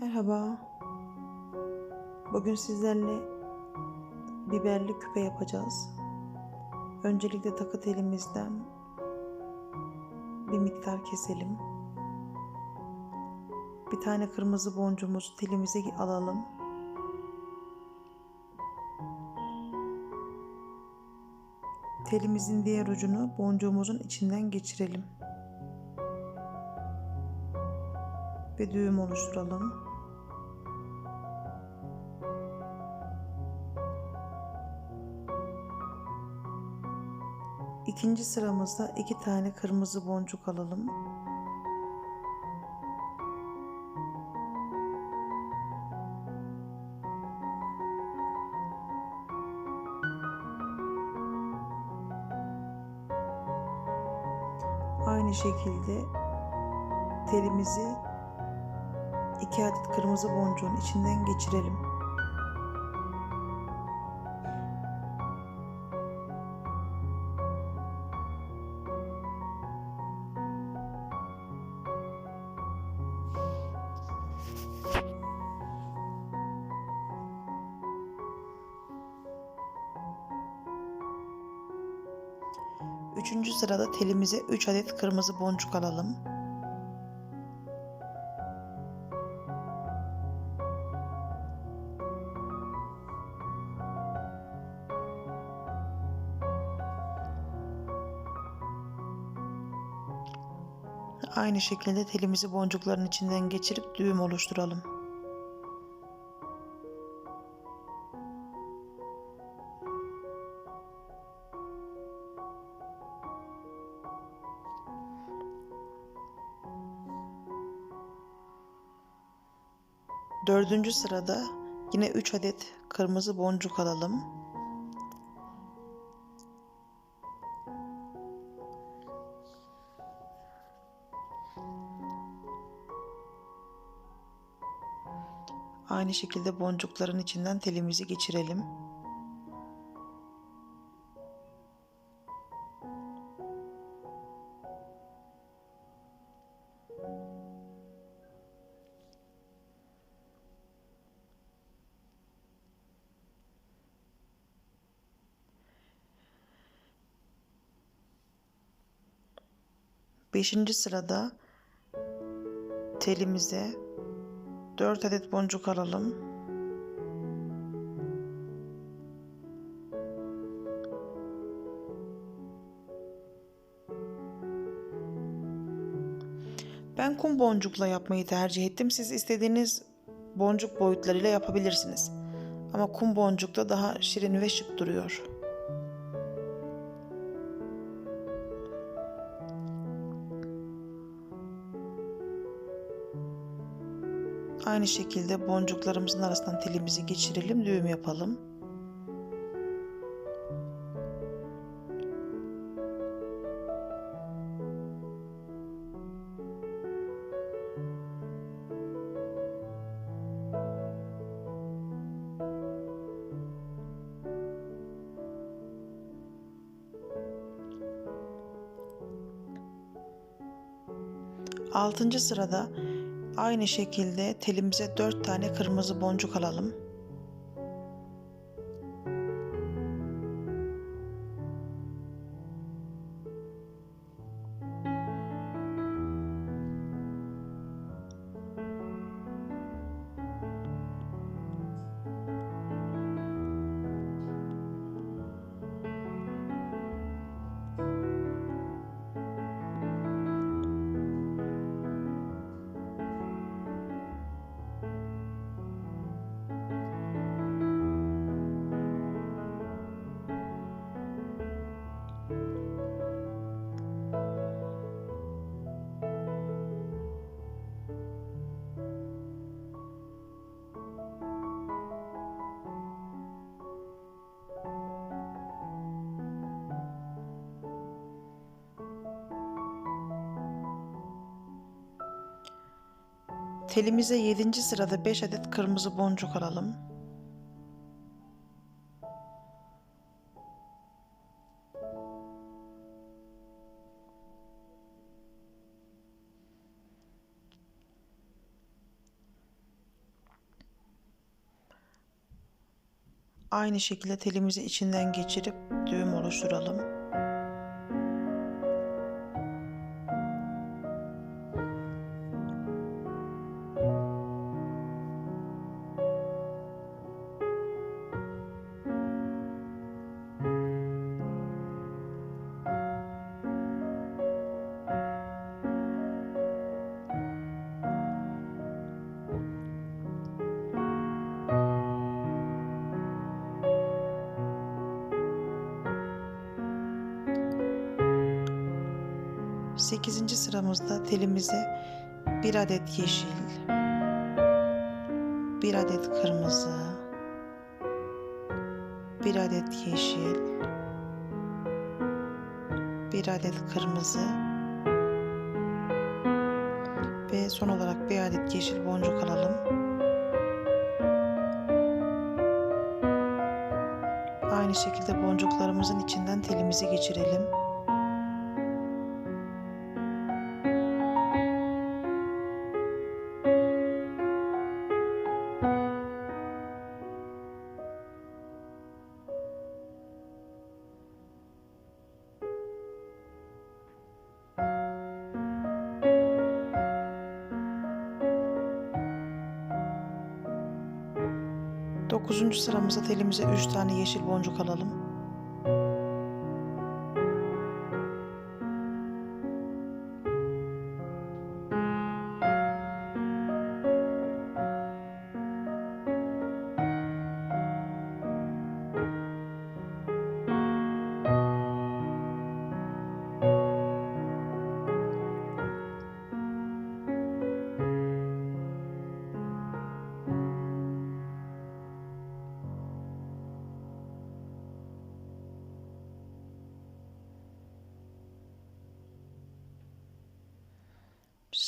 Merhaba. Bugün sizlerle biberli küpe yapacağız. Öncelikle takı telimizden bir miktar keselim. Bir tane kırmızı boncuğumuzu telimize alalım. Telimizin diğer ucunu boncuğumuzun içinden geçirelim. Ve düğüm oluşturalım. İkinci sıramızda iki tane kırmızı boncuk alalım. Aynı şekilde telimizi iki adet kırmızı boncuğun içinden geçirelim. Üçüncü sırada telimize 3 adet kırmızı boncuk alalım. Aynı şekilde telimizi boncukların içinden geçirip düğüm oluşturalım. Dördüncü sırada yine 3 adet kırmızı boncuk alalım. Aynı şekilde boncukların içinden telimizi geçirelim. Beşinci sırada telimize 4 adet boncuk alalım. Ben kum boncukla yapmayı tercih ettim. Siz istediğiniz boncuk boyutlarıyla yapabilirsiniz. Ama kum boncukta daha şirin ve şık duruyor. Aynı şekilde boncuklarımızın arasından telimizi geçirelim, düğüm yapalım. Altıncı sırada Aynı şekilde telimize 4 tane kırmızı boncuk alalım. Telimize 7. sırada 5 adet kırmızı boncuk alalım. Aynı şekilde telimizi içinden geçirip düğüm oluşturalım. Sekizinci sıramızda telimize bir adet yeşil, bir adet kırmızı, bir adet yeşil, bir adet kırmızı ve son olarak bir adet yeşil boncuk alalım. Aynı şekilde boncuklarımızın içinden telimizi geçirelim. Dokuzuncu sıramızda telimize 3 tane yeşil boncuk alalım.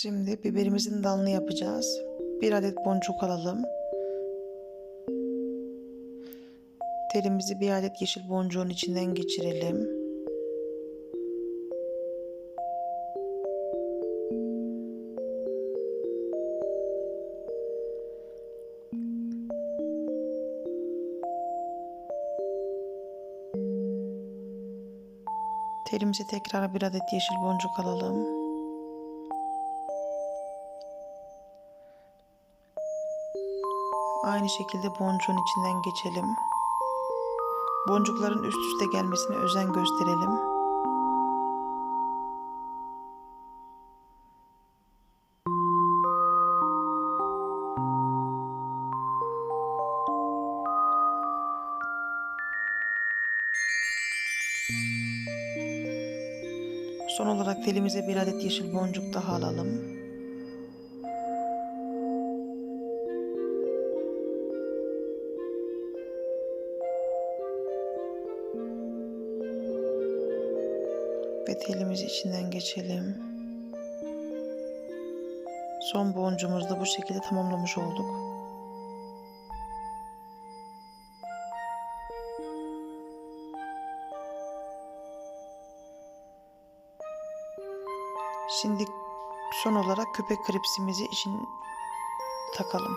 Şimdi biberimizin dalını yapacağız. Bir adet boncuk alalım. Telimizi bir adet yeşil boncuğun içinden geçirelim. Telimize tekrar bir adet yeşil boncuk alalım. Aynı şekilde boncuğun içinden geçelim. Boncukların üst üste gelmesine özen gösterelim. Son olarak telimize bir adet yeşil boncuk daha alalım. Ve telimizi içinden geçelim. Son boncuğumuzu da bu şekilde tamamlamış olduk. Şimdi son olarak köpek kripsimizi için takalım.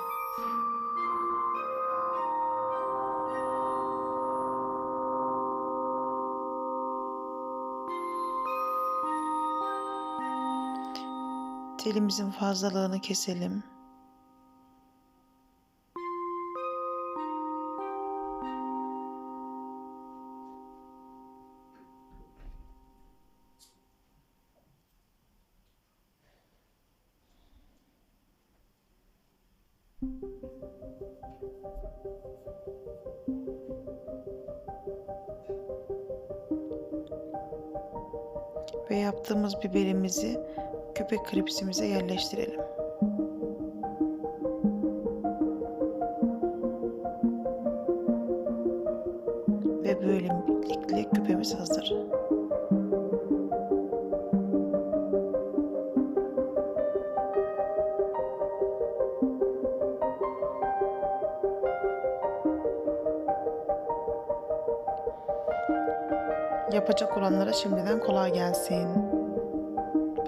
Telimizin fazlalığını keselim. Ve yaptığımız biberimizi köpek kripsimize yerleştirelim. Ve böylelikle küpemiz hazır. Yapacak olanlara şimdiden kolay gelsin.